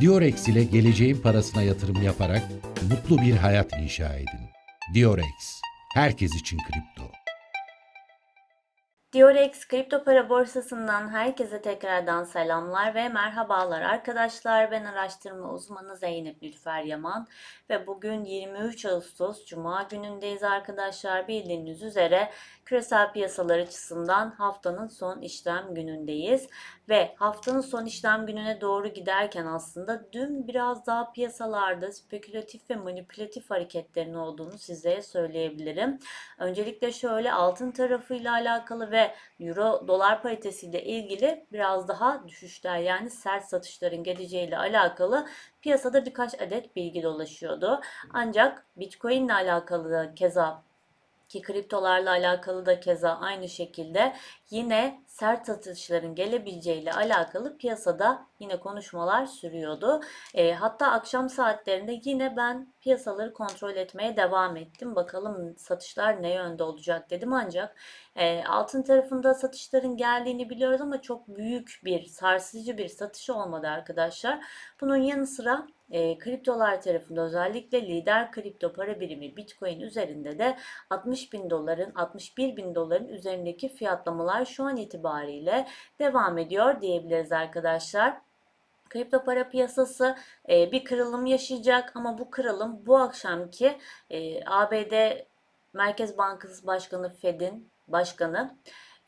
Diorex ile geleceğin parasına yatırım yaparak mutlu bir hayat inşa edin. Diorex, herkes için kripto. Diorex kripto para borsasından herkese tekrardan selamlar ve merhabalar arkadaşlar. Ben araştırma uzmanı Zeynep Nilüfer Yaman ve bugün 23 Ağustos Cuma günündeyiz arkadaşlar. Bildiğiniz üzere küresel piyasalar açısından haftanın son işlem günündeyiz ve haftanın son işlem gününe doğru giderken aslında dün biraz daha piyasalarda spekülatif ve manipülatif hareketlerin olduğunu size söyleyebilirim. Öncelikle şöyle altın tarafıyla alakalı ve euro dolar paritesiyle ilgili biraz daha düşüşler yani sert satışların geleceğiyle alakalı piyasada birkaç adet bilgi dolaşıyordu. Ancak Bitcoin ile alakalı da keza ki kriptolarla alakalı da keza aynı şekilde yine sert satışların gelebileceğiyle alakalı piyasada yine konuşmalar sürüyordu. E, hatta akşam saatlerinde yine ben piyasaları kontrol etmeye devam ettim. Bakalım satışlar ne yönde olacak dedim ancak e, altın tarafında satışların geldiğini biliyoruz ama çok büyük bir sarsıcı bir satış olmadı arkadaşlar. Bunun yanı sıra e, kriptolar tarafında özellikle lider kripto para birimi Bitcoin üzerinde de 60 bin doların 61 bin doların üzerindeki fiyatlamalar şu an itibariyle devam ediyor diyebiliriz arkadaşlar. Kripto para piyasası e, bir kırılım yaşayacak ama bu kırılım bu akşamki e, ABD Merkez Bankası Başkanı Fed'in başkanı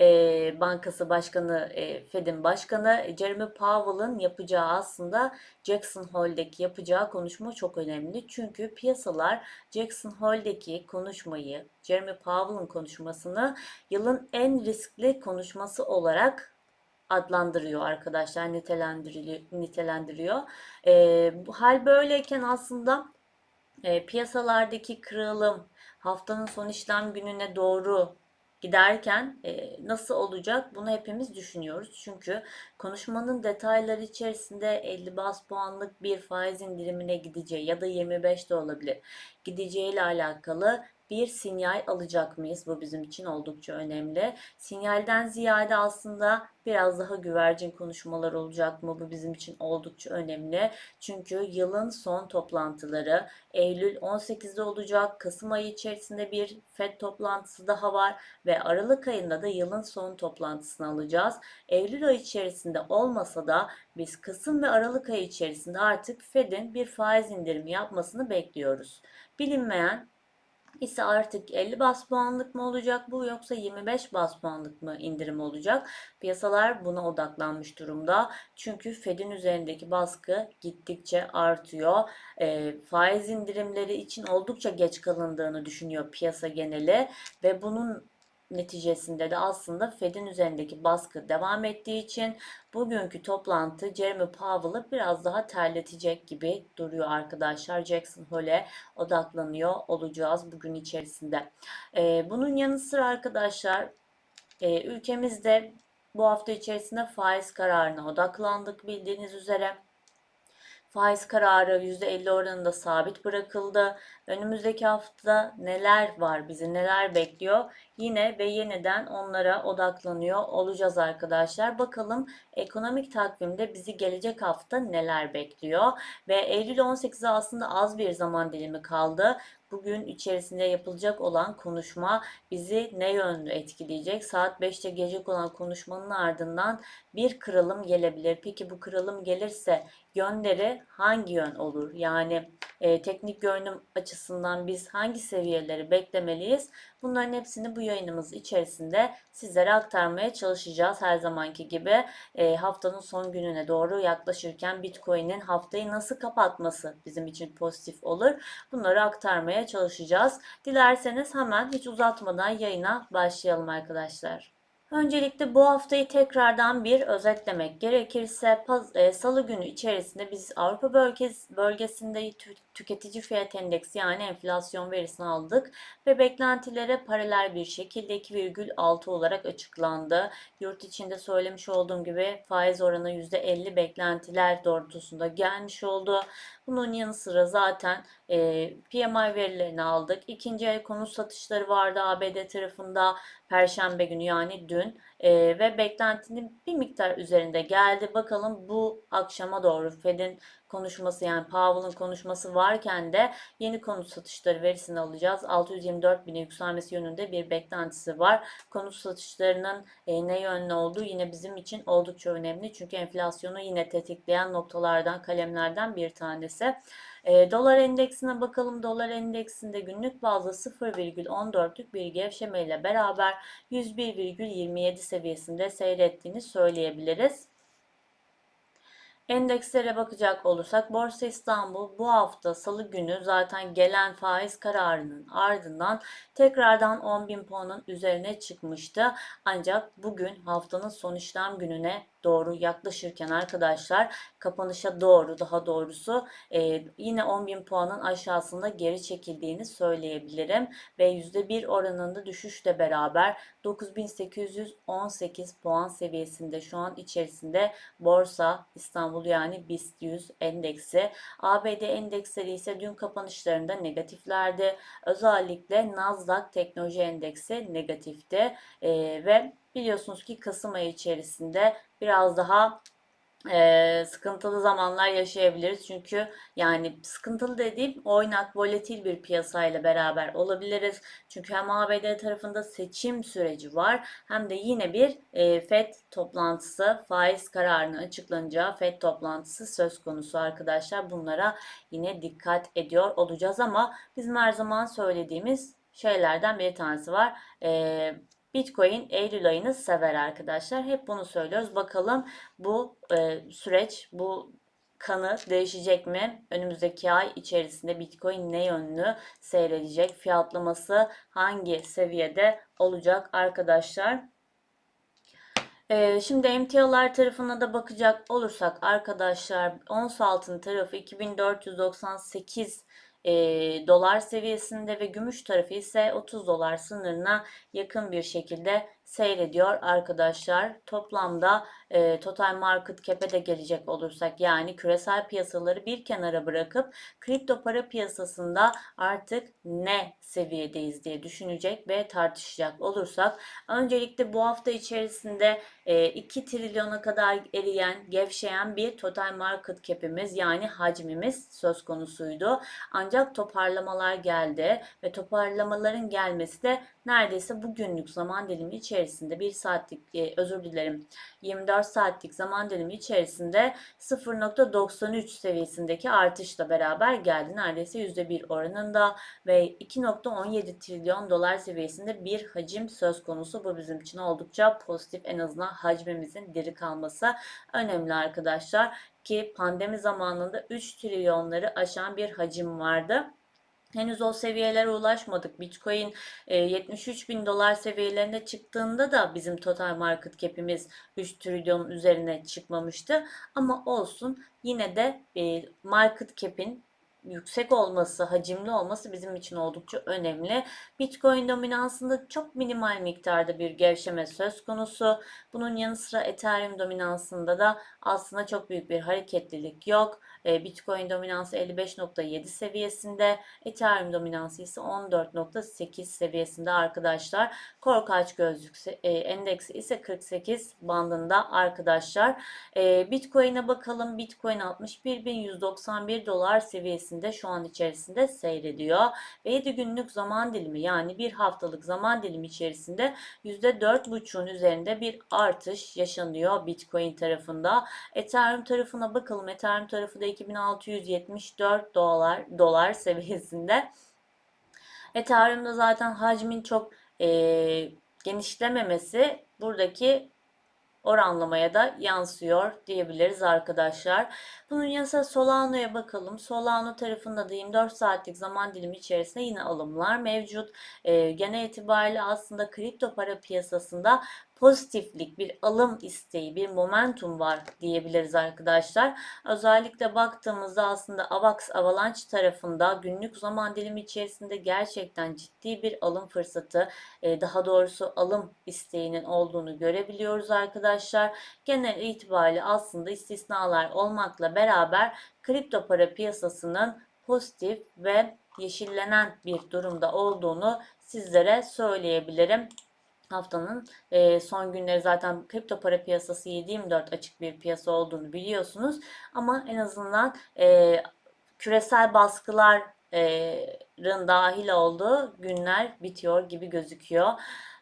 e, Bankası Başkanı, e, Fed'in Başkanı Jeremy Powell'ın yapacağı aslında Jackson Hole'deki yapacağı konuşma çok önemli. Çünkü piyasalar Jackson Hole'deki konuşmayı, Jeremy Powell'ın konuşmasını yılın en riskli konuşması olarak adlandırıyor arkadaşlar, nitelendiriliyor, nitelendiriyor. E, bu hal böyleyken aslında e, piyasalardaki kırılım haftanın son işlem gününe doğru giderken e, nasıl olacak bunu hepimiz düşünüyoruz. Çünkü konuşmanın detayları içerisinde 50 bas puanlık bir faiz indirimine gideceği ya da 25 de olabilir. Gideceğiyle alakalı bir sinyal alacak mıyız? Bu bizim için oldukça önemli. Sinyalden ziyade aslında biraz daha güvercin konuşmalar olacak mı? Bu bizim için oldukça önemli. Çünkü yılın son toplantıları Eylül 18'de olacak. Kasım ayı içerisinde bir FED toplantısı daha var ve Aralık ayında da yılın son toplantısını alacağız. Eylül ayı içerisinde olmasa da biz Kasım ve Aralık ayı içerisinde artık FED'in bir faiz indirimi yapmasını bekliyoruz. Bilinmeyen ise artık 50 bas puanlık mı olacak bu yoksa 25 bas puanlık mı indirim olacak? Piyasalar buna odaklanmış durumda. Çünkü Fed'in üzerindeki baskı gittikçe artıyor. E, faiz indirimleri için oldukça geç kalındığını düşünüyor piyasa geneli ve bunun neticesinde de aslında Fed'in üzerindeki baskı devam ettiği için bugünkü toplantı Jeremy Powell'ı biraz daha terletecek gibi duruyor arkadaşlar. Jackson Hole'e odaklanıyor olacağız bugün içerisinde. Ee, bunun yanı sıra arkadaşlar e, ülkemizde bu hafta içerisinde faiz kararına odaklandık bildiğiniz üzere. Faiz kararı %50 oranında sabit bırakıldı. Önümüzdeki hafta neler var bizi neler bekliyor? Yine ve yeniden onlara odaklanıyor olacağız arkadaşlar. Bakalım ekonomik takvimde bizi gelecek hafta neler bekliyor? Ve Eylül 18'e aslında az bir zaman dilimi kaldı. Bugün içerisinde yapılacak olan konuşma bizi ne yönde etkileyecek? Saat 5'te gelecek olan konuşmanın ardından bir kırılım gelebilir. Peki bu kırılım gelirse yönleri hangi yön olur? Yani e, teknik görünüm açısından biz hangi seviyeleri beklemeliyiz? Bunların hepsini bu yayınımız içerisinde sizlere aktarmaya çalışacağız. Her zamanki gibi e, haftanın son gününe doğru yaklaşırken Bitcoin'in haftayı nasıl kapatması bizim için pozitif olur. Bunları aktarmaya çalışacağız. Dilerseniz hemen hiç uzatmadan yayına başlayalım arkadaşlar. Öncelikle bu haftayı tekrardan bir özetlemek gerekirse e, salı günü içerisinde biz Avrupa bölgesi, bölgesinde tüketici fiyat endeksi yani enflasyon verisini aldık ve beklentilere paralel bir şekilde 2,6 olarak açıklandı. Yurt içinde söylemiş olduğum gibi faiz oranı %50 beklentiler doğrultusunda gelmiş oldu. Bunun yanı sıra zaten e, PMI verilerini aldık. İkinci el konut satışları vardı ABD tarafında Perşembe günü yani dün Ee, ve beklentinin bir miktar üzerinde geldi. Bakalım bu akşama doğru Fed'in konuşması yani Powell'ın konuşması varken de yeni konut satışları verisini alacağız. 624 bine yükselmesi yönünde bir beklentisi var. Konut satışlarının e, ne yönlü olduğu yine bizim için oldukça önemli. Çünkü enflasyonu yine tetikleyen noktalardan, kalemlerden bir tanesi. E, dolar endeksine bakalım. Dolar endeksinde günlük bazda 0,14'lük bir gevşemeyle beraber 101,27 seviyesinde seyrettiğini söyleyebiliriz. Endekslere bakacak olursak Borsa İstanbul bu hafta Salı günü zaten gelen faiz kararının ardından tekrardan 10.000 puanın üzerine çıkmıştı. Ancak bugün haftanın son işlem gününe doğru yaklaşırken arkadaşlar kapanışa doğru daha doğrusu e, yine 10.000 puanın aşağısında geri çekildiğini söyleyebilirim ve %1 oranında düşüşle beraber 9818 puan seviyesinde şu an içerisinde Borsa İstanbul yani BIST 100 endeksi. ABD endeksleri ise dün kapanışlarında negatiflerdi. Özellikle Nasdaq Teknoloji Endeksi negatifti e, ve biliyorsunuz ki Kasım ayı içerisinde biraz daha e, sıkıntılı zamanlar yaşayabiliriz. Çünkü yani sıkıntılı dediğim oynak, volatil bir piyasayla beraber olabiliriz. Çünkü hem ABD tarafında seçim süreci var hem de yine bir e, FED toplantısı, faiz kararının açıklanacağı FED toplantısı söz konusu arkadaşlar. Bunlara yine dikkat ediyor olacağız ama bizim her zaman söylediğimiz şeylerden bir tanesi var. E, Bitcoin Eylül ayını sever arkadaşlar. Hep bunu söylüyoruz. Bakalım bu e, süreç, bu kanı değişecek mi? Önümüzdeki ay içerisinde Bitcoin ne yönlü seyredecek? Fiyatlaması hangi seviyede olacak arkadaşlar? Ee, şimdi emtialar tarafına da bakacak olursak arkadaşlar ons altın tarafı 2498 e, dolar seviyesinde ve gümüş tarafı ise 30 dolar sınırına yakın bir şekilde seyrediyor arkadaşlar. Toplamda e, total market cap'e de gelecek olursak yani küresel piyasaları bir kenara bırakıp kripto para piyasasında artık ne seviyedeyiz diye düşünecek ve tartışacak olursak öncelikle bu hafta içerisinde e, 2 trilyona kadar eriyen, gevşeyen bir total market cap'imiz yani hacmimiz söz konusuydu. Ancak toparlamalar geldi ve toparlamaların gelmesi de neredeyse bugünlük zaman dilimi içerisinde bir saatlik e, özür dilerim 24 saatlik zaman dilimi içerisinde 0.93 seviyesindeki artışla beraber geldi. Neredeyse %1 oranında ve 2.17 trilyon dolar seviyesinde bir hacim söz konusu. Bu bizim için oldukça pozitif. En azından hacmimizin diri kalması önemli arkadaşlar. Ki pandemi zamanında 3 trilyonları aşan bir hacim vardı. Henüz o seviyelere ulaşmadık. Bitcoin 73 e, bin dolar seviyelerine çıktığında da bizim total market cap'imiz 3 trilyon üzerine çıkmamıştı. Ama olsun yine de e, market cap'in yüksek olması, hacimli olması bizim için oldukça önemli. Bitcoin dominansında çok minimal miktarda bir gevşeme söz konusu. Bunun yanı sıra Ethereum dominansında da aslında çok büyük bir hareketlilik yok. E, Bitcoin dominansı 55.7 seviyesinde, Ethereum dominansı ise 14.8 seviyesinde arkadaşlar. Korkaç gözlük e, endeksi ise 48 bandında arkadaşlar. E, Bitcoin'e bakalım. Bitcoin 61.191 dolar seviyesinde şu an içerisinde seyrediyor. Ve 7 günlük zaman dilimi yani bir haftalık zaman dilimi içerisinde %4.5'un üzerinde bir artış yaşanıyor Bitcoin tarafında. Ethereum tarafına bakalım. Ethereum tarafı da 2674 dolar dolar seviyesinde. Ethereum'da zaten hacmin çok e, genişlememesi buradaki oranlamaya da yansıyor diyebiliriz arkadaşlar. Bunun yanı sıra Solano'ya bakalım. Solano tarafında da 24 saatlik zaman dilimi içerisinde yine alımlar mevcut. E, genel itibariyle aslında kripto para piyasasında pozitiflik, bir alım isteği, bir momentum var diyebiliriz arkadaşlar. Özellikle baktığımızda aslında AVAX Avalanche tarafında günlük zaman dilimi içerisinde gerçekten ciddi bir alım fırsatı, e, daha doğrusu alım isteğinin olduğunu görebiliyoruz arkadaşlar. Genel itibariyle aslında istisnalar olmakla beraber kripto para piyasasının pozitif ve yeşillenen bir durumda olduğunu sizlere söyleyebilirim. Haftanın e, son günleri zaten kripto para piyasası 7/24 açık bir piyasa olduğunu biliyorsunuz. Ama en azından e, küresel baskıların dahil olduğu günler bitiyor gibi gözüküyor.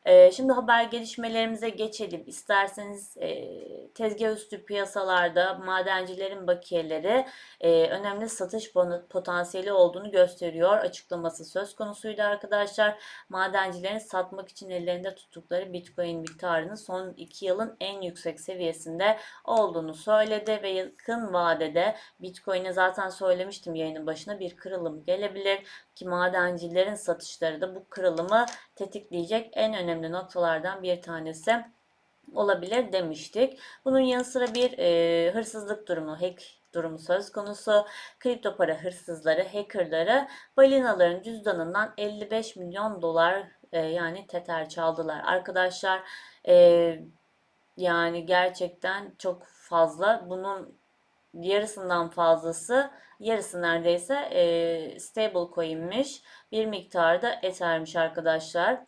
E, şimdi haber gelişmelerimize geçelim. İsterseniz e, tezgah üstü piyasalarda madencilerin bakiyeleri e, önemli satış potansiyeli olduğunu gösteriyor. Açıklaması söz konusuydu arkadaşlar. Madencilerin satmak için ellerinde tuttukları Bitcoin miktarının son 2 yılın en yüksek seviyesinde olduğunu söyledi ve yakın vadede Bitcoin'e zaten söylemiştim yayının başına bir kırılım gelebilir ki madencilerin satışları da bu kırılımı tetikleyecek en önemli noktalardan bir tanesi olabilir demiştik. Bunun yanı sıra bir e, hırsızlık durumu, hack durumu söz konusu. Kripto para hırsızları, hackerları balinaların cüzdanından 55 milyon dolar e, yani Tether çaldılar. Arkadaşlar e, yani gerçekten çok fazla. Bunun yarısından fazlası, yarısı neredeyse e, stable coin'miş. Bir miktarda Ether'miş arkadaşlar.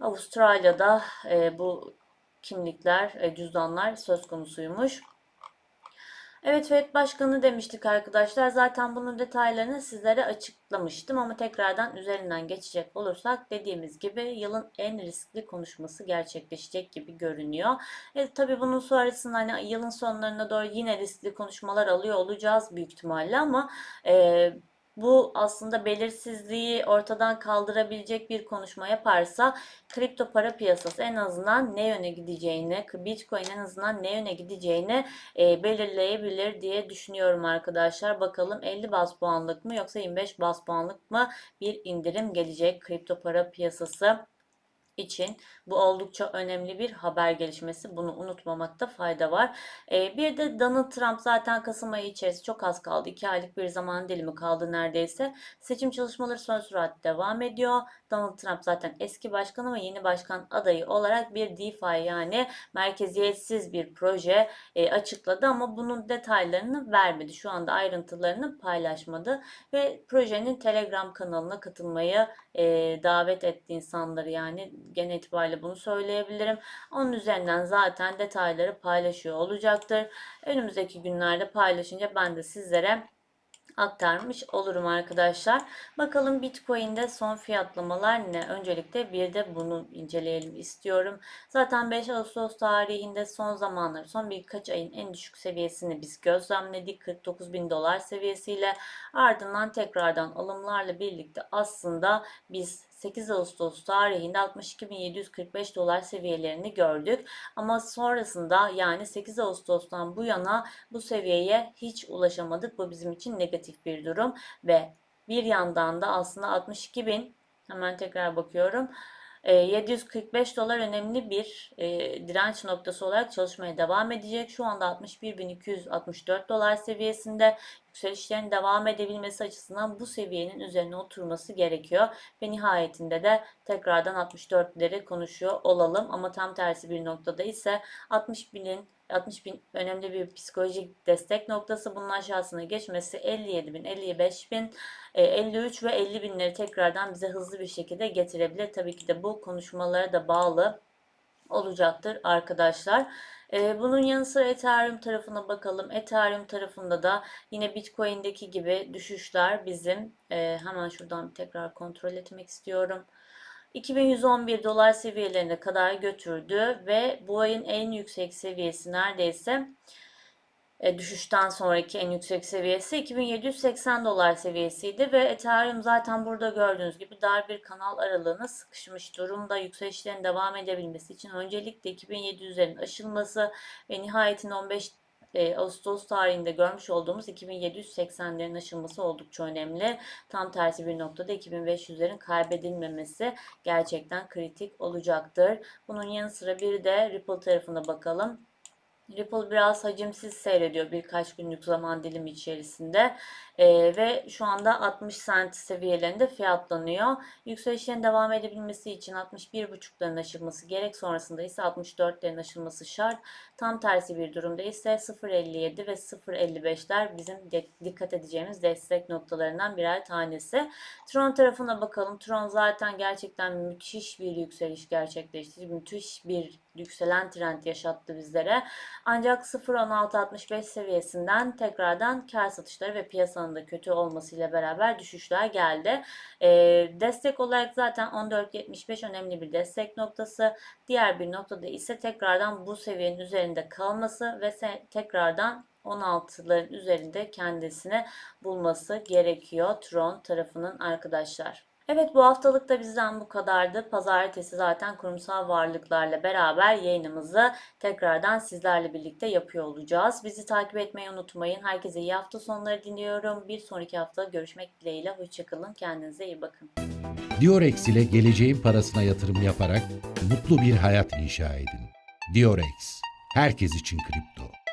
Avustralya'da e, bu kimlikler, e, cüzdanlar söz konusuymuş. Evet FED Başkanı demiştik arkadaşlar. Zaten bunun detaylarını sizlere açıklamıştım ama tekrardan üzerinden geçecek olursak dediğimiz gibi yılın en riskli konuşması gerçekleşecek gibi görünüyor. E, tabii bunun sonrasında hani yılın sonlarına doğru yine riskli konuşmalar alıyor olacağız büyük ihtimalle ama e, bu aslında belirsizliği ortadan kaldırabilecek bir konuşma yaparsa kripto para piyasası en azından ne yöne gideceğini, Bitcoin en azından ne yöne gideceğini e, belirleyebilir diye düşünüyorum arkadaşlar. Bakalım 50 bas puanlık mı yoksa 25 bas puanlık mı bir indirim gelecek kripto para piyasası için bu oldukça önemli bir haber gelişmesi. Bunu unutmamakta fayda var. Ee, bir de Donald Trump zaten Kasım ayı içerisinde çok az kaldı. 2 aylık bir zaman dilimi kaldı neredeyse. Seçim çalışmaları son sürat devam ediyor. Donald Trump zaten eski başkan ama yeni başkan adayı olarak bir DeFi yani merkeziyetsiz bir proje e, açıkladı ama bunun detaylarını vermedi. Şu anda ayrıntılarını paylaşmadı ve projenin Telegram kanalına katılmayı e, davet etti insanları yani genel itibariyle bunu söyleyebilirim. Onun üzerinden zaten detayları paylaşıyor olacaktır. Önümüzdeki günlerde paylaşınca ben de sizlere aktarmış olurum arkadaşlar. Bakalım Bitcoin'de son fiyatlamalar ne? Öncelikle bir de bunu inceleyelim istiyorum. Zaten 5 Ağustos tarihinde son zamanlar, son birkaç ayın en düşük seviyesini biz gözlemledik. 49 bin dolar seviyesiyle ardından tekrardan alımlarla birlikte aslında biz 8 Ağustos tarihinde 62.745 dolar seviyelerini gördük. Ama sonrasında yani 8 Ağustos'tan bu yana bu seviyeye hiç ulaşamadık. Bu bizim için negatif bir durum ve bir yandan da aslında 62.000 hemen tekrar bakıyorum. 745 dolar önemli bir e, direnç noktası olarak çalışmaya devam edecek. Şu anda 61.264 dolar seviyesinde yükselişlerin devam edebilmesi açısından bu seviyenin üzerine oturması gerekiyor. Ve nihayetinde de tekrardan 64'leri konuşuyor olalım. Ama tam tersi bir noktada ise 60 binin 60 bin önemli bir psikolojik destek noktası. Bunun aşağısına geçmesi 57 bin, 55 bin, 53 ve 50 binleri tekrardan bize hızlı bir şekilde getirebilir. Tabii ki de bu konuşmalara da bağlı olacaktır arkadaşlar. Ee, bunun yanı sıra Ethereum tarafına bakalım. Ethereum tarafında da yine Bitcoin'deki gibi düşüşler bizim e, hemen şuradan tekrar kontrol etmek istiyorum. 2111 dolar seviyelerine kadar götürdü ve bu ayın en yüksek seviyesi neredeyse e, düşüşten sonraki en yüksek seviyesi 2780 dolar seviyesiydi ve Ethereum zaten burada gördüğünüz gibi dar bir kanal aralığına sıkışmış durumda. Yükselişlerin devam edebilmesi için öncelikle 2700'lerin aşılması ve nihayetinde 15 e, Ağustos tarihinde görmüş olduğumuz 2780'lerin aşılması oldukça önemli. Tam tersi bir noktada 2500'lerin kaybedilmemesi gerçekten kritik olacaktır. Bunun yanı sıra bir de Ripple tarafına bakalım. Ripple biraz hacimsiz seyrediyor birkaç günlük zaman dilimi içerisinde Ee, ve şu anda 60 sent seviyelerinde fiyatlanıyor. Yükselişlerin devam edebilmesi için 61.5'ların aşılması gerek sonrasında ise 64'lerin aşılması şart. Tam tersi bir durumda ise 0.57 ve 0.55'ler bizim de- dikkat edeceğimiz destek noktalarından birer tanesi. Tron tarafına bakalım. Tron zaten gerçekten müthiş bir yükseliş gerçekleştirdi. Müthiş bir yükselen trend yaşattı bizlere. Ancak 0.1665 seviyesinden tekrardan kar satışları ve piyasanın da kötü olmasıyla beraber düşüşler geldi. Ee, destek olarak zaten 14.75 önemli bir destek noktası. Diğer bir noktada ise tekrardan bu seviyenin üzerinde kalması ve tekrardan 16'ların üzerinde kendisini bulması gerekiyor Tron tarafının arkadaşlar. Evet bu haftalık da bizden bu kadardı. Pazartesi zaten kurumsal varlıklarla beraber yayınımızı tekrardan sizlerle birlikte yapıyor olacağız. Bizi takip etmeyi unutmayın. Herkese iyi hafta sonları diliyorum. Bir sonraki hafta görüşmek dileğiyle. Hoşçakalın. Kendinize iyi bakın. Diorex ile geleceğin parasına yatırım yaparak mutlu bir hayat inşa edin. Diorex, herkes için kripto.